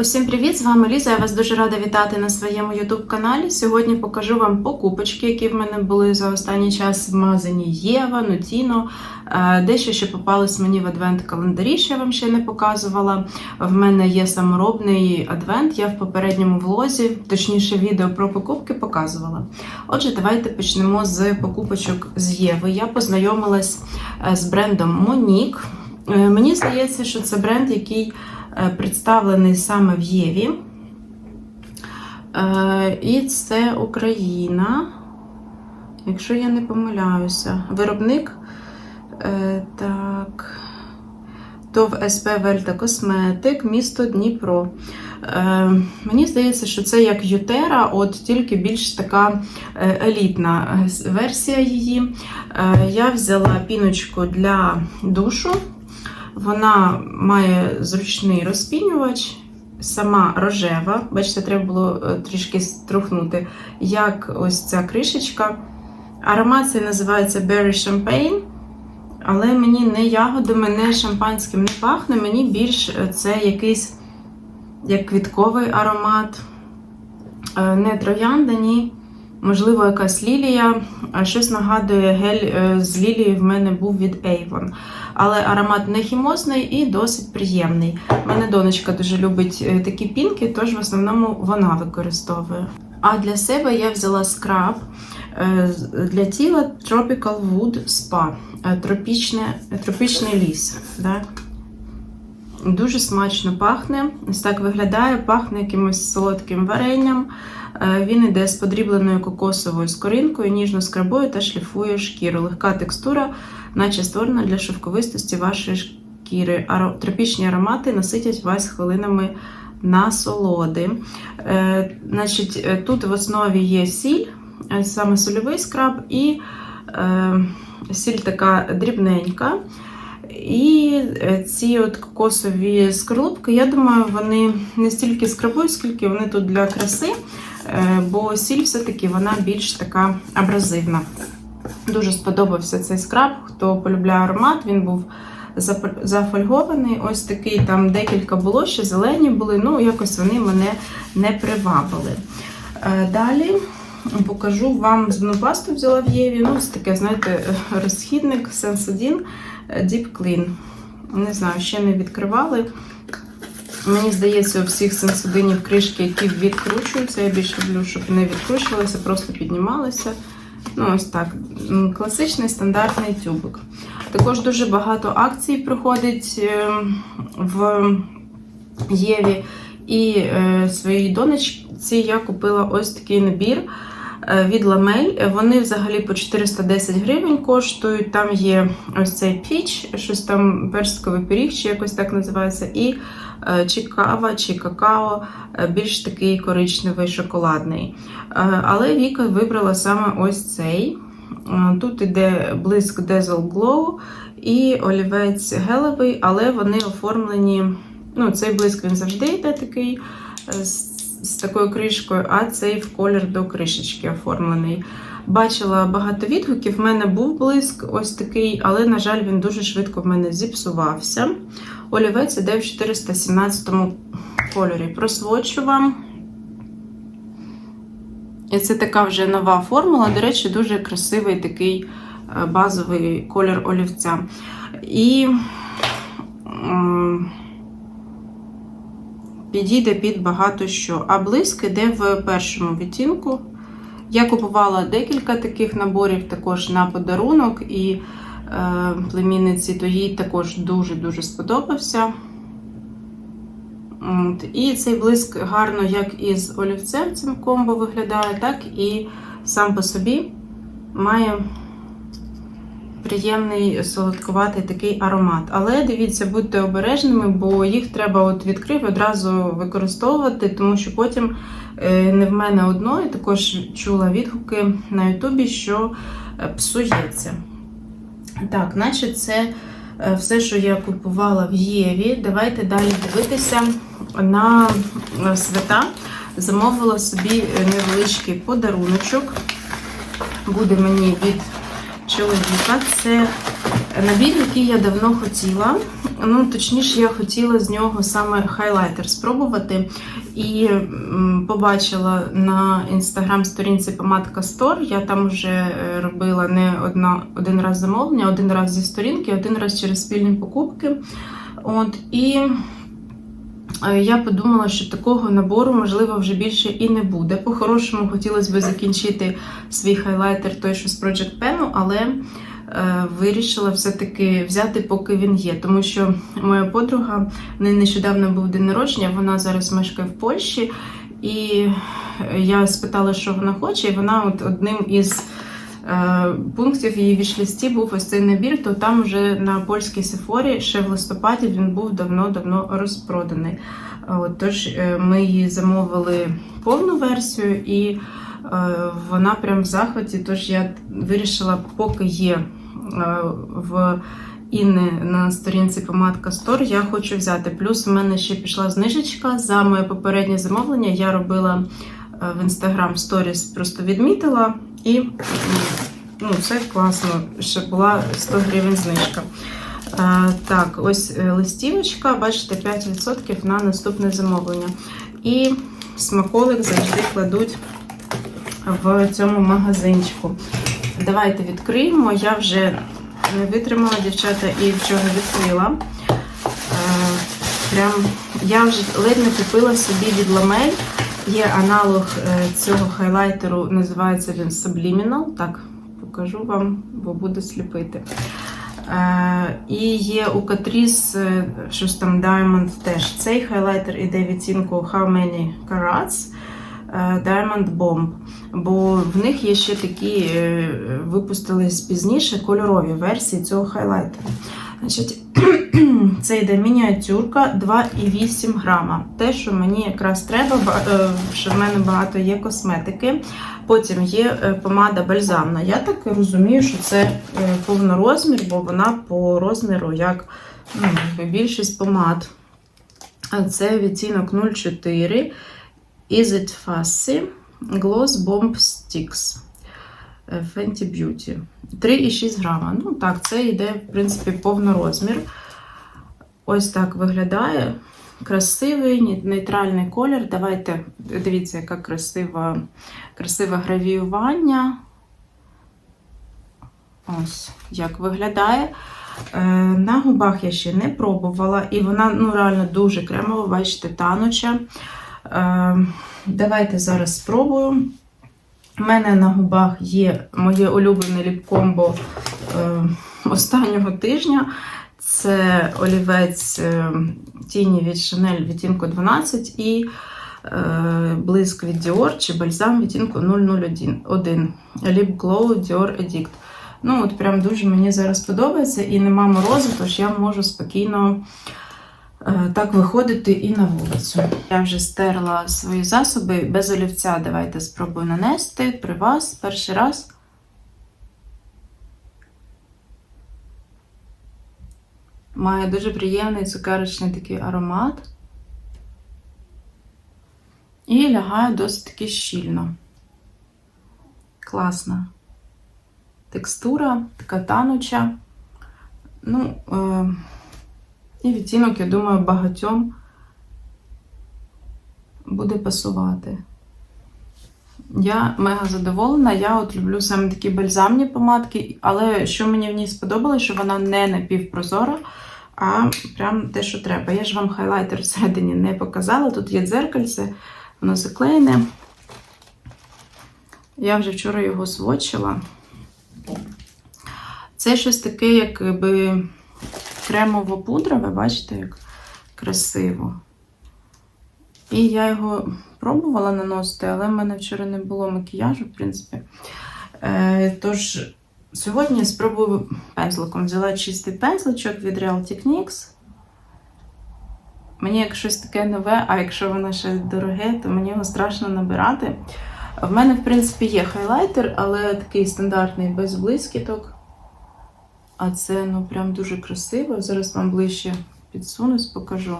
Усім привіт! З вами Ліза. Я вас дуже рада вітати на своєму youtube каналі. Сьогодні покажу вам покупочки, які в мене були за останній час в магазині Єва, Нутіно. Е, Дещо ще попалось мені в адвент-календарі, що я вам ще не показувала. В мене є саморобний адвент. Я в попередньому влозі, точніше, відео про покупки показувала. Отже, давайте почнемо з покупочок з Єви. Я познайомилась е, з брендом Monique. Е, Мені здається, що це бренд, який представлений саме в Єві. Е, І це Україна, якщо я не помиляюся. Виробник е, так. ТОВ СП Вельта Косметик, місто Дніпро. Е, Мені здається, що це як Ютера, от тільки більш така е, елітна е, версія її. Е, Я взяла піночку для душу. Вона має зручний розпінювач, сама рожева. Бачите, треба було е, трішки струхнути, як ось ця кришечка. Аромат цей називається Berry Champagne. Але мені не ягодами, не шампанським не пахне. Мені більш е, це якийсь як квітковий аромат. Е, Не троянда, ні. Можливо, якась лілія. Щось нагадує гель е, з лілії в мене був від Avon. Але аромат не хімозний і досить приємний. У мене донечка дуже любить е, такі пінки, тож в основному вона використовує. А для себе я взяла скраб е, для тіла Tropical Wood Spa. Тропічне, тропічний ліс. Да? Дуже смачно пахне. Ось так виглядає, пахне якимось солодким варенням. Е, Він іде з подрібленою кокосовою скоринкою, ніжно скрабує та шліфує шкіру. Легка текстура, наче створена для шовковистості вашої шкіри. Тропічні аромати наситять вас хвилинами насолоди. Е, Значить, е, тут в основі є сіль, саме сольовий скраб, і сіль така дрібненька. І ці от кокосові скорлупки, я думаю, вони не стільки скрабують, скільки вони тут для краси, бо сіль все-таки вона більш така абразивна. Дуже сподобався цей скраб. Хто полюбляє аромат, він був зафольгований. Ось такий там декілька було, ще зелені були, ну якось вони мене не привабили. Е, Далі покажу вам зубну пасту взяла в Єві. Ну, це таке, знаєте, розхідник Sensodyne Deep Clean. Не знаю, ще не відкривали. Мені здається, у всіх сенсодинів кришки, які відкручуються. Я більше люблю, щоб не відкручувалися, просто піднімалися. Ну, ось так. Класичний стандартний тюбик. Також дуже багато акцій проходить е, в Єві. І е, своїй донечці я купила ось такий набір від Ламель. Вони взагалі по 410 гривень коштують. Там є ось цей піч, щось там персиковий пиріг, чи якось так називається, і е, чи кава, чи какао, е, більш такий коричневий шоколадний. Е, Але Віка вибрала саме ось цей. Е, Тут іде блиск Dazzle Glow і олівець гелевий, але вони оформлені. Ну, цей блиск він завжди йде такий е, з, з такою кришкою, а цей в колір до кришечки оформлений. Бачила багато відгуків. В мене був блиск ось такий, але, на жаль, він дуже швидко в мене зіпсувався. Олівець іде в 417 кольорі. Просвочу вам. І це така вже нова формула. До речі, дуже красивий такий е, базовий колір олівця. І підійде під багато що. А блиск іде в першому відтінку. Я купувала декілька таких наборів також на подарунок, і е, племінниці, то їй також дуже-дуже сподобався. От. І цей блиск гарно як із олівцем цим комбо виглядає, так і сам по собі має приємний солодкуватий такий аромат. Але дивіться, будьте обережними, бо їх треба от відкрив одразу використовувати, тому що потім е, не в мене одної, також чула відгуки на Ютубі, що е, псується. Так, наче це е, все, що я купувала в Єві. Давайте далі дивитися на свята. Замовила собі невеличкий подаруночок. Буде мені від чоловіка. Це Набір, який я давно хотіла. Ну, точніше, я хотіла з нього саме хайлайтер спробувати. І побачила на інстаграм-сторінці помадка Store. Я там вже е, робила не одна, один раз замовлення, один раз зі сторінки, один раз через спільні покупки. От, і я подумала, що такого набору, можливо, вже більше і не буде. По-хорошому хотілося б закінчити свій хайлайтер, той, що з Project Pen, але е, вирішила все-таки взяти, поки він є. Тому що моя подруга в неї нещодавно був день народження, вона зараз мешкає в Польщі. І я спитала, що вона хоче, і вона от одним із е, пунктів її вішлісті був ось цей набір, то там вже на польській сефорі ще в листопаді він був давно-давно розпроданий. От, тож е, ми її замовили повну версію, і е, вона прям в захваті. Тож я вирішила, поки є е, в Інни на сторінці помадка Store, я хочу взяти. Плюс у мене ще пішла знижечка за моє попереднє замовлення. Я робила е, в Instagram Stories, просто відмітила і ну, це класно, що була 100 гривень знижка. Е, Так, ось е, листівочка, бачите, 5% на наступне замовлення. І смаколик завжди кладуть в цьому магазинчику. Давайте відкриємо. Я вже не витримала дівчата і вчора відкрила. Е, Прям я вже ледь не купила собі від Ламель. Є аналог е, цього хайлайтеру, називається він Subliminal. Так, покажу вам, бо буду сліпити. Е, І є у Catrice е, щось там Diamond теж. Цей хайлайтер іде відтінку How Many Carats Diamond Bomb. Бо в них є ще такі, випустились пізніше кольорові версії цього хайлайтеру. Значить, це йде мініатюрка 2,8 грама. Те, що мені якраз треба, е, що в мене багато є косметики. Потім є е, помада бальзамна. Я так розумію, що це е, повнорозмір, бо вона по розміру як ну, більшість помад. Це відтінок 04 Is It Fussy Gloss Bomb Sticks Fenty Beauty. 3,6 грама. Ну так, це йде, в принципі, повнорозмір. Ось так виглядає. Красивий, нейтральний колір. Давайте дивіться, яка красива, красиве гравіювання. Ось як виглядає. Е, на губах я ще не пробувала, і вона ну, реально дуже кремова, бачите, тануча. Е, давайте зараз спробую. У мене на губах є моє улюблене ліп-комбо е, останнього тижня. Це олівець е, тіні від Chanel відтінку 12 і е, блиск від Dior чи бальзам відтінку 001 1. Lip Glow Dior Addict. Ну, от прям дуже мені зараз подобається і нема морозу, тож я можу спокійно так виходити і на вулицю. Я вже стерла свої засоби без олівця. Давайте спробую нанести при вас перший раз. Має дуже приємний цукерочний такий аромат. І лягає досить таки щільно. Класна текстура, така тануча. Ну, е, і відтінок, я думаю, багатьом буде пасувати. Я мега задоволена. Я от люблю саме такі бальзамні помадки, але що мені в ній сподобалось, що вона не напівпрозора, а прям те, що треба. Я ж вам хайлайтер всередині не показала. Тут є дзеркальце, воно заклеєне. Я вже вчора його свочила. Це щось таке, якби кремово-пудрове, бачите, як красиво. І я його пробувала наносити, але в мене вчора не було макіяжу, в принципі. Е, тож, сьогодні спробую пензликом. Взяла чистий пензличок від Real Techniques. Мені як щось таке нове, а якщо воно ще дороге, то мені його страшно набирати. В мене, в принципі, є хайлайтер, але такий стандартний без блискіток. А це, ну, прям дуже красиво. Зараз вам ближче підсунусь, покажу.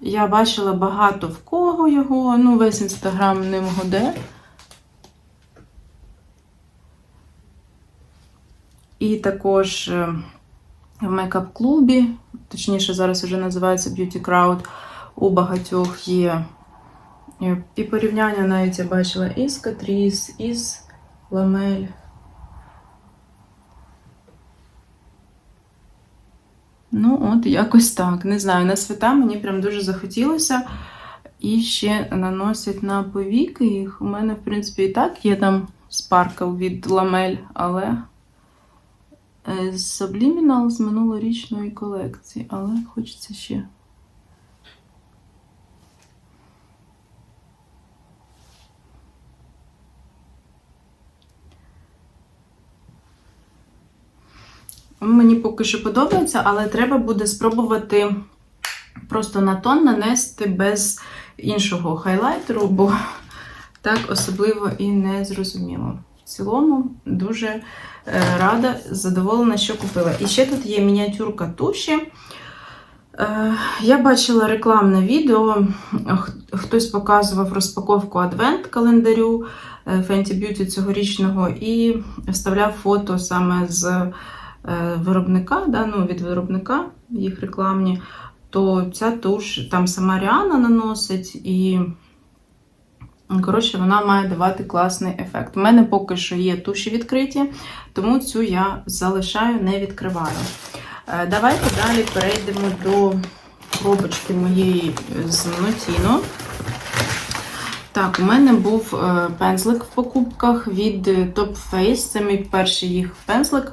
Я бачила багато в кого його, ну, весь інстаграм ним годе. І також е, в мейкап-клубі, точніше, зараз вже називається Beauty Crowd, у багатьох є Е, І порівняння навіть я бачила із Catrice, із Ламель. Ну, от якось так. Не знаю, на свята мені прям дуже захотілося. І ще наносять на повіки їх. У мене, в принципі, і так є там спаркл від ламель, але е, з Subliminal з минулорічної колекції, але хочеться ще. Мені поки що подобається, але треба буде спробувати просто на тон нанести без іншого хайлайтеру, бо так особливо і не зрозуміло. В цілому дуже е, рада, задоволена, що купила. І ще тут є мініатюрка туші. Е, Я бачила рекламне відео, хтось показував розпаковку адвент-календарю е, Fenty Beauty цьогорічного і вставляв фото саме з виробника, да, ну, від виробника, їх рекламні, то ця туш там сама Ріана наносить і. Коротше, вона має давати класний ефект. У мене поки що є туші відкриті, тому цю я залишаю, не відкриваю. Е, Давайте далі перейдемо до коробочки моєї з Notino. Так, у мене був е, пензлик в покупках від Top Face. Це мій перший їх пензлик.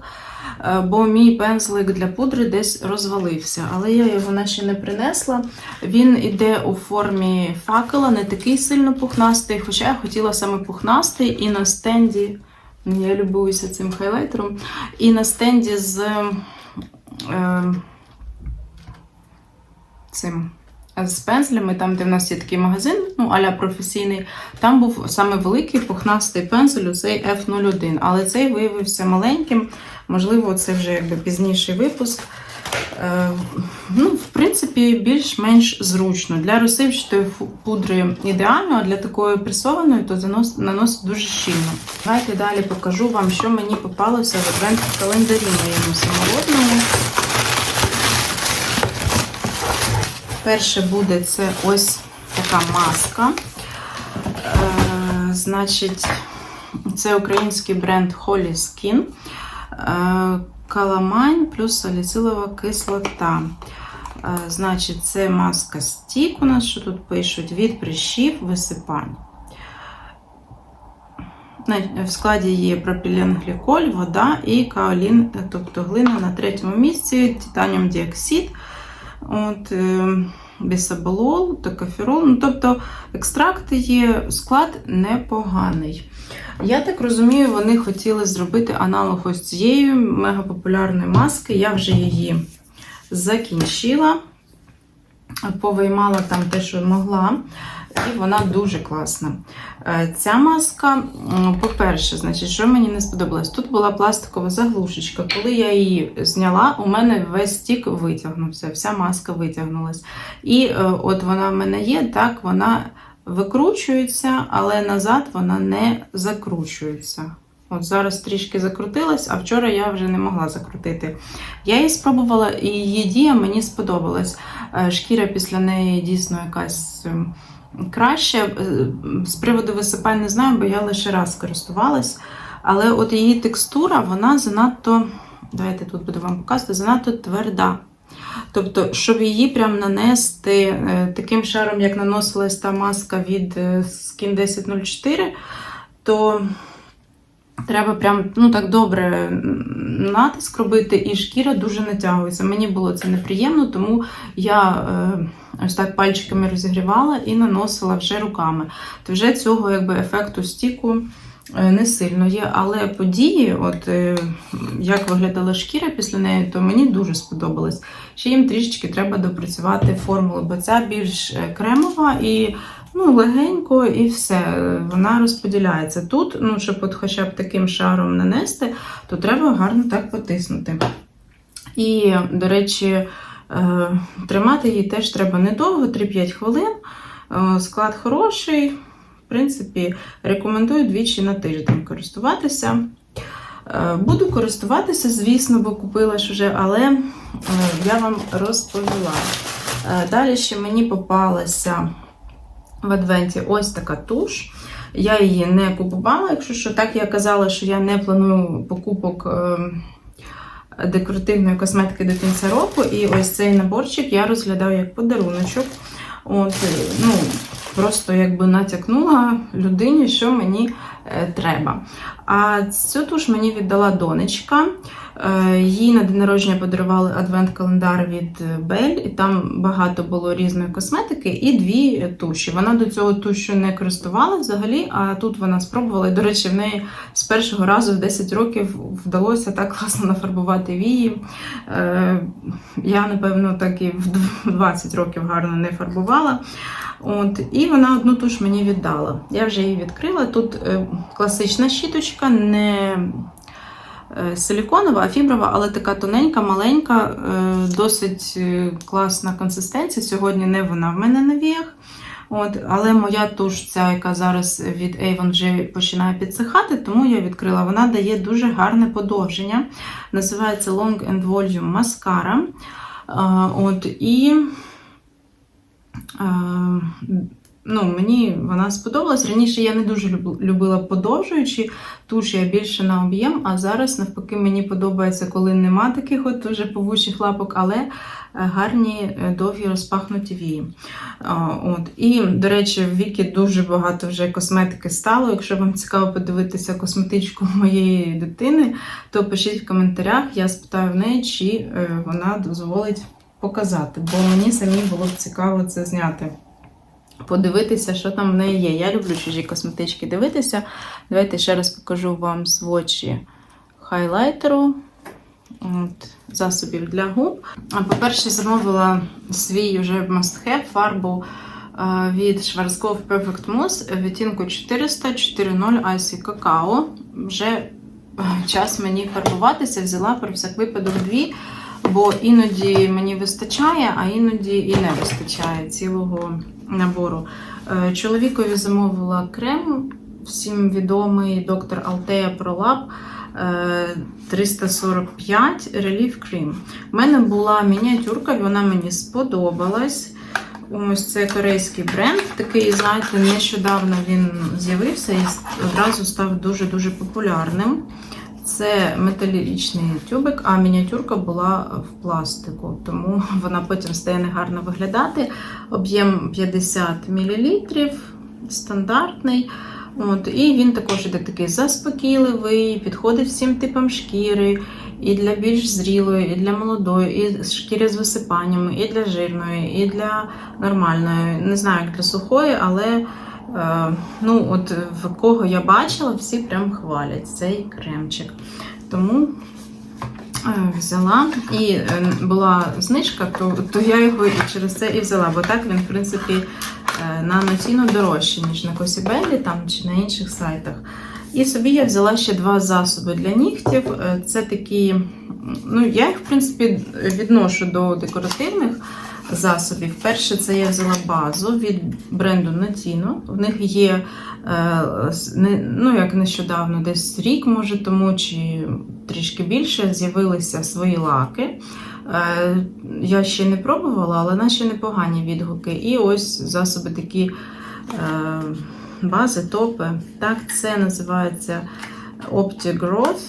Е, Бо мій пензлик для пудри десь розвалився, але я його наче не принесла. Він іде у формі факела, не такий сильно пухнастий, хоча я хотіла саме пухнастий і на стенді. Я любуюся цим хайлайтером. І на стенді з е, цим. З пензлями, там, де в нас є такий магазин, ну, аля професійний, там був саме великий пухнастий пензель, цей F01, але цей виявився маленьким. Можливо, це вже якби пізніший випуск. Е, ну, в принципі, більш-менш зручно. Для розсипчатої пудри ідеально, а для такої пресованої то занос, наносить дуже щільно. Давайте далі покажу вам, що мені попалося в адвент-календарі моєму самолотному. Перше буде це ось така маска. Е, значить, це український бренд Holy Skin. Е, Каламайн плюс саліцилова кислота. Е, Значить, це маска стік у нас, що тут пишуть, від прищів висипань. В складі є пропіленгліколь, вода і каолін, тобто глина на третьому місці, титаніум діоксид, от, е, бісаболол, токоферол. Ну, тобто екстракти є, склад непоганий. Я так розумію, вони хотіли зробити аналог ось цієї мегапопулярної маски. Я вже її закінчила, повиймала там те, що могла, і вона дуже класна. Е, Ця маска, по-перше, значить, що мені не сподобалось? Тут була пластикова заглушечка. Коли я її зняла, у мене весь стік витягнувся, вся маска витягнулась. І е, от вона в мене є, так, вона викручується, але назад вона не закручується. От зараз трішки закрутилась, а вчора я вже не могла закрутити. Я її спробувала, і її дія мені сподобалась. Е, Шкіра після неї дійсно якась краща. Е, З приводу висипань не знаю, бо я лише раз користувалась. Але от її текстура, вона занадто, давайте тут буду вам показувати, занадто тверда. Тобто, щоб її прям нанести е, таким шаром, як наносилась та маска від е, Skin 1004, то треба прям ну, так добре натиск робити, і шкіра дуже натягується. Мені було це неприємно, тому я е, ось так пальчиками розігрівала і наносила вже руками. То вже цього якби, ефекту стіку е, не сильно є. Але події, от е, як виглядала шкіра після неї, то мені дуже сподобалось. Ще їм трішечки треба допрацювати формулу, бо ця більш кремова і ну, легенько, і все. Вона розподіляється. Тут, ну, щоб от хоча б таким шаром нанести, то треба гарно так потиснути. І, до речі, е, тримати її теж треба недовго, 3-5 хвилин. Е, Склад хороший. В принципі, рекомендую двічі на тиждень користуватися. Е, Буду користуватися, звісно, бо купила ж уже, але я вам розповіла. Далі ще мені попалася в адвенті ось така туш. Я її не купувала, якщо що так я казала, що я не планую покупок е, декоративної косметики до кінця року. І ось цей наборчик я розглядаю як подаруночок. От, ну, просто якби натякнула людині, що мені треба. А цю туш мені віддала донечка. Е, Їй на день народження подарували адвент-календар від е, Бель, і там багато було різної косметики і дві туші. Вона до цього тушу не користувала взагалі, а тут вона спробувала. І, до речі, в неї з першого разу в 10 років вдалося так класно нафарбувати вії. Е, Я, напевно, так і в 20 років гарно не фарбувала. От, і вона одну туш мені віддала. Я вже її відкрила. Тут е, класична щіточка, не е, силіконова, а фіброва, але така тоненька, маленька, е, досить е, класна консистенція. Сьогодні не вона в мене на віях. От, але моя туш, ця, яка зараз від Avon вже починає підсихати, тому я відкрила. Вона дає дуже гарне подовження. Називається Long and Volume Mascara. От, і ну, мені вона сподобалась. Раніше я не дуже любила подовжуючі туш, я більше на об'єм, а зараз, навпаки, мені подобається, коли нема таких от дуже повучих лапок, але е, гарні е, довгі розпахнуті вії. От. І, до речі, в Вікі дуже багато вже косметики стало. Якщо вам цікаво подивитися косметичку моєї дитини, то пишіть в коментарях, я спитаю в неї, чи е, вона дозволить показати, бо мені самі було б цікаво це зняти. Подивитися, що там в неї є. Я люблю чужі косметички дивитися. Давайте ще раз покажу вам свочі хайлайтеру. От, засобів для губ. А, По-перше, замовила свій вже must-have фарбу від Schwarzkopf Perfect Mousse відтінку 400 4.0 Icy Cacao. Вже е, час мені фарбуватися, взяла про всяк випадок дві, бо іноді мені вистачає, а іноді і не вистачає цілого набору. Е, Чоловікові замовила крем, всім відомий доктор ProLab е, 345 Relief Cream. У мене була мініатюрка, вона мені сподобалась. Ось це корейський бренд. Такий, знаєте, нещодавно він з'явився і одразу став дуже-дуже популярним. Це металічний тюбик, а мініатюрка була в пластику, тому вона потім стає негарно виглядати. Об'єм 50 мл, стандартний. От, і він також іде такий заспокійливий, підходить всім типам шкіри, і для більш зрілої, і для молодої, і шкіри з висипаннями, і для жирної, і для нормальної. Не знаю, як для сухої, але ну, от в кого я бачила, всі прям хвалять цей кремчик. Тому е, взяла і е, була знижка, то, то я його і через це і взяла, бо так він, в принципі, е, на ціну дорожче, ніж на Косібелі там чи на інших сайтах. І собі я взяла ще два засоби для нігтів. Е, Це такі, ну я їх, в принципі, відношу до декоративних засобів. Перше, це я взяла базу від бренду Notino. В них є, е, ну як нещодавно, десь рік, може тому, чи трішки більше, з'явилися свої лаки. Е, Я ще не пробувала, але наші непогані відгуки. І ось засоби такі е, бази, топи. Так, це називається Opti Growth,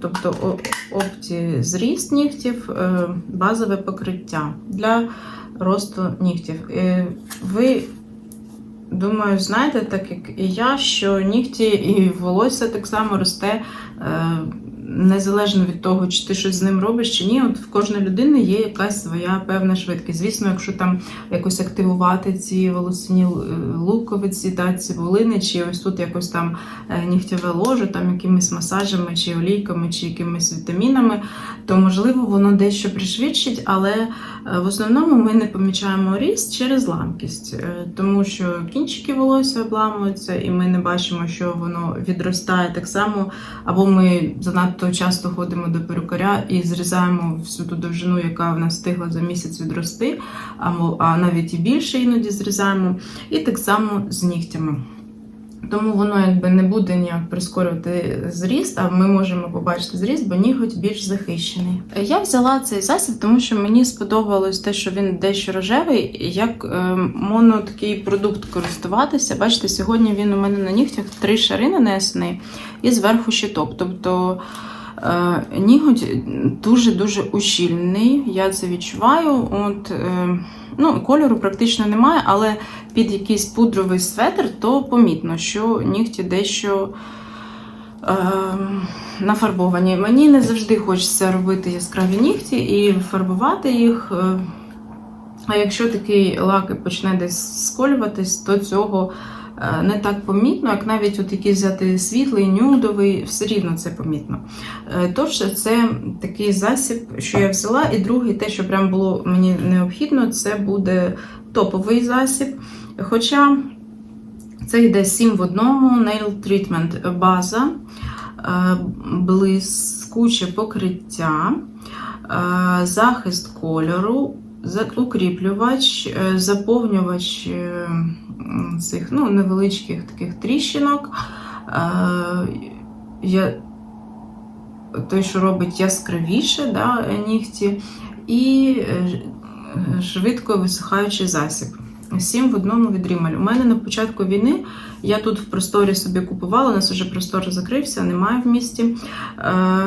тобто опції зріст нігтів, е, базове покриття для росту нігтів. Е, Ви, думаю, знаєте, так як і я, що нігті і волосся так само росте. Незалежно від того, чи ти щось з ним робиш чи ні, от в кожної людини є якась своя певна швидкість. Звісно, якщо там якось активувати ці волосяні е, луковиці, та ці волини, чи ось тут якось там е, нігтєве ложе, там якимись масажами, чи олійками, чи якимись вітамінами, то можливо воно дещо пришвидшить, але е, в основному ми не помічаємо ріст через ламкість, тому що кінчики волосся обламуються, і ми не бачимо, що воно відростає так само, або ми занадто часто ходимо до перукаря і зрізаємо всю ту довжину, яка в нас встигла за місяць відрости, а навіть і більше іноді зрізаємо, і так само з нігтями. Тому воно якби не буде ніяк прискорювати зріст, а ми можемо побачити зріст, бо ніготь більш захищений. Я взяла цей засіб, тому що мені сподобалось те, що він дещо рожевий, як е, моно такий продукт користуватися. Бачите, сьогодні він у мене на нігтях три шари нанесений і зверху щиток. Тобто е, ніготь дуже-дуже ущільний, я це відчуваю. От, е, ну, кольору практично немає, але під якийсь пудровий светр, то помітно, що нігті дещо е, нафарбовані. Мені не завжди хочеться робити яскраві нігті і фарбувати їх. А якщо такий лак почне десь сколюватись, то цього не так помітно, як навіть от якийсь взяти світлий, нюдовий, все рівно це помітно. Е, Тож це такий засіб, що я взяла. І другий, те, що прям було мені необхідно, це буде топовий засіб. Хоча це йде 7 в одному, Nail Treatment база, е, блискуче покриття, е, захист кольору, укріплювач, е, заповнювач е, цих ну, невеличких таких тріщинок. Е, Я, той, що робить яскравіше да, нігті, і швидко висихаючий засіб. Сім в одному від Rimmel. У мене на початку війни я тут в просторі собі купувала, у нас вже простор закрився, немає в місті. Е,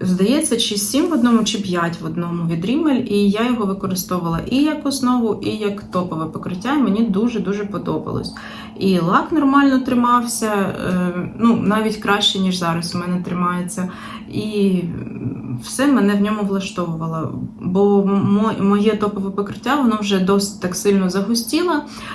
здається, чи 7 в одному, чи 5 в одному від Rimmel, і я його використовувала і як основу, і як топове покриття, і мені дуже-дуже подобалось. І лак нормально тримався, е, ну, навіть краще, ніж зараз у мене тримається. І все мене в ньому влаштовувало. Бо моє топове покриття воно вже досить так сильно загустіло.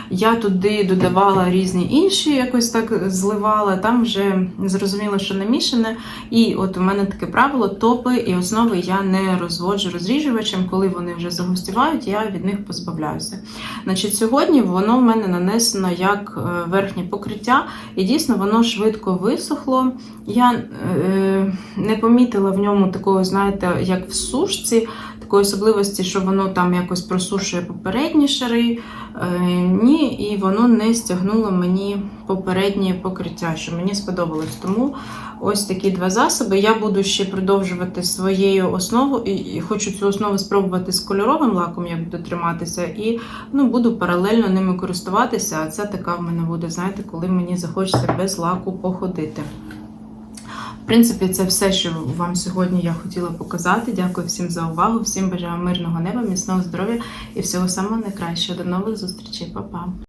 Я туди додавала різні інші, якось так зливала. Там вже зрозуміло, що намішане. І от у мене таке правило: топи і основи я не розводжу розріжувачем. Коли вони вже загустівають, я від них позбавляюся. Значить, сьогодні воно в мене нанесено як е, верхнє покриття, і дійсно воно швидко висохло. Я е, не помітила в ньому такого, знаєте, як в сушці, такої особливості, що воно там якось просушує попередні шари. Е, ні, і воно не стягнуло мені попереднє покриття, що мені сподобалось. Тому ось такі два засоби. Я буду ще продовжувати своєю основою, і, хочу цю основу спробувати з кольоровим лаком, як буду триматися, і ну, буду паралельно ними користуватися. А це така в мене буде, знаєте, коли мені захочеться без лаку походити. Принципі, це все, що вам сьогодні я хотіла показати. Дякую всім за увагу, всім бажаю мирного неба, міцного здоров'я і всього самого найкращого. До нових зустрічей, Па-па!